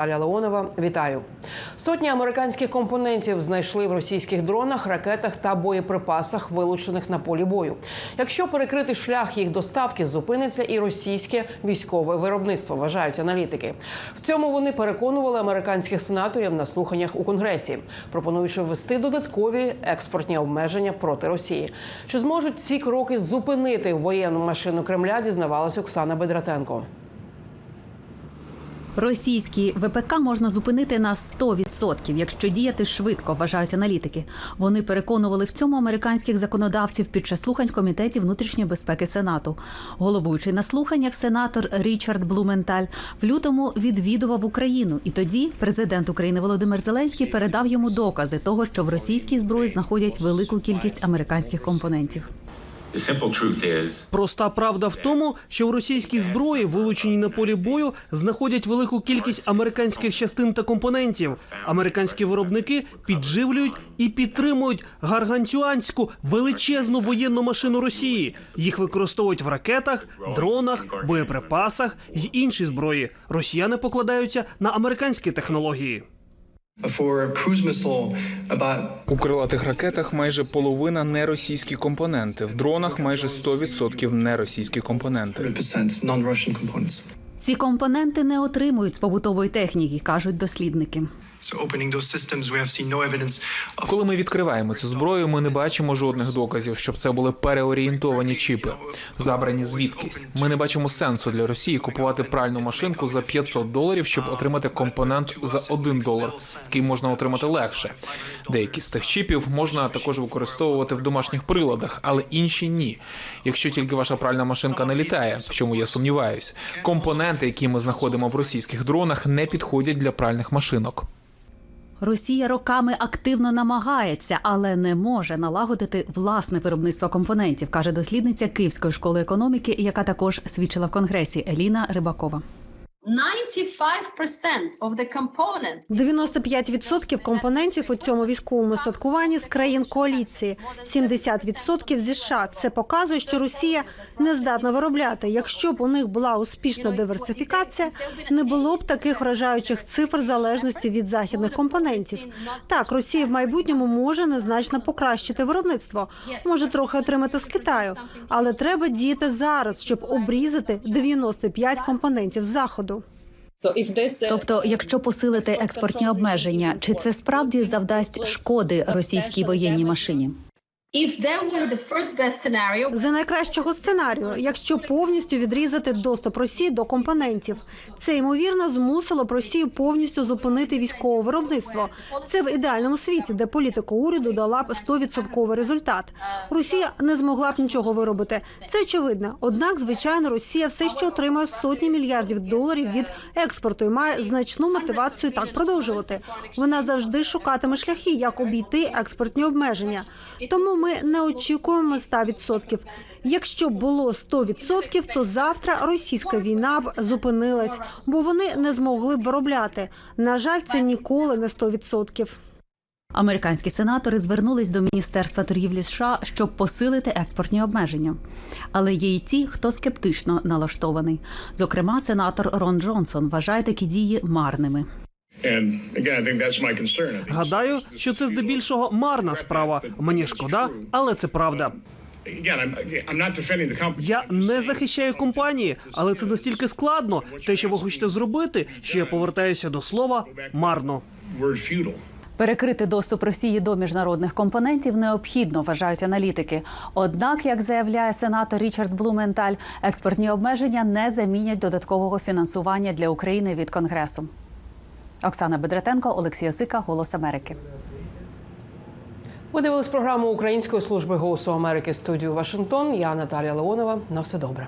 Аля Леонова, вітаю. Сотні американських компонентів знайшли в російських дронах, ракетах та боєприпасах, вилучених на полі бою. Якщо перекрити шлях їх доставки, зупиниться і російське військове виробництво, вважають аналітики. В цьому вони переконували американських сенаторів на слуханнях у конгресі, пропонуючи ввести додаткові експортні обмеження проти Росії. Чи зможуть ці кроки зупинити воєнну машину Кремля? Дізнавалася Оксана Бедратенко. Російські ВПК можна зупинити на 100%, якщо діяти швидко, вважають аналітики. Вони переконували в цьому американських законодавців під час слухань комітетів внутрішньої безпеки Сенату. Головуючий на слуханнях сенатор Річард Блументаль в лютому відвідував Україну, і тоді президент України Володимир Зеленський передав йому докази того, що в російській зброї знаходять велику кількість американських компонентів. Проста правда в тому, що в російській зброї, вилученій на полі бою, знаходять велику кількість американських частин та компонентів. Американські виробники підживлюють і підтримують гаргантюанську величезну воєнну машину Росії. Їх використовують в ракетах, дронах, боєприпасах й іншій зброї. Росіяни покладаються на американські технології. У крилатих ракетах майже половина неросійські компоненти, в дронах майже 100% неросійські компоненти. 100% Ці компоненти не отримують з побутової техніки, кажуть дослідники. Коли ми відкриваємо цю зброю, ми не бачимо жодних доказів, щоб це були переорієнтовані чіпи, забрані звідкись. Ми не бачимо сенсу для Росії купувати пральну машинку за 500 доларів, щоб отримати компонент за 1 долар, який можна отримати легше. Деякі з тих чіпів можна також використовувати в домашніх приладах, але інші ні. Якщо тільки ваша пральна машинка не літає, в чому я сумніваюсь, компоненти, які ми знаходимо в російських дронах, не підходять для пральних машинок. Росія роками активно намагається, але не може налагодити власне виробництво компонентів, каже дослідниця Київської школи економіки, яка також свідчила в конгресі Еліна Рибакова. 95% of the components 95% компонентів у цьому військовому статкуванні з країн коаліції, 70% зі США. Це показує, що Росія не здатна виробляти. Якщо б у них була успішна диверсифікація, не було б таких вражаючих цифр залежності від західних компонентів. Так, Росія в майбутньому може незначно покращити виробництво, може трохи отримати з Китаю, але треба діяти зараз, щоб обрізати 95 компонентів заходу. Тобто, якщо посилити експортні обмеження, чи це справді завдасть шкоди російській воєнній машині? За найкращого сценарію, якщо повністю відрізати доступ Росії до компонентів, це ймовірно змусило б Росію повністю зупинити військове виробництво. Це в ідеальному світі, де політика уряду дала б 100% результат. Росія не змогла б нічого виробити. Це очевидно. Однак, звичайно, Росія все ще отримує сотні мільярдів доларів від експорту і має значну мотивацію так продовжувати. Вона завжди шукатиме шляхи, як обійти експортні обмеження. Тому ми не очікуємо 100%. Якщо б було 100%, то завтра російська війна б зупинилась, бо вони не змогли б виробляти. На жаль, це ніколи не 100%. Американські сенатори звернулись до Міністерства торгівлі США, щоб посилити експортні обмеження. Але є й ті, хто скептично налаштований. Зокрема, сенатор Рон Джонсон вважає такі дії марними. And again, I think that's my concern. I think Гадаю, що це здебільшого марна справа. Мені шкода, але це правда. again, I'm, I'm not defending the company. Я не захищаю компанії, але це настільки складно. Те, що ви хочете зробити, що я повертаюся до слова марно. Перекрити доступ Росії до міжнародних компонентів необхідно, вважають аналітики. Однак, як заявляє сенатор Річард Блументаль, експортні обмеження не замінять додаткового фінансування для України від Конгресу. Оксана Бедратенко, Олексій Осика, Голос Америки. Ви дивились програму Української служби голосу Америки студію Вашингтон. Я Наталія Леонова. На все добре.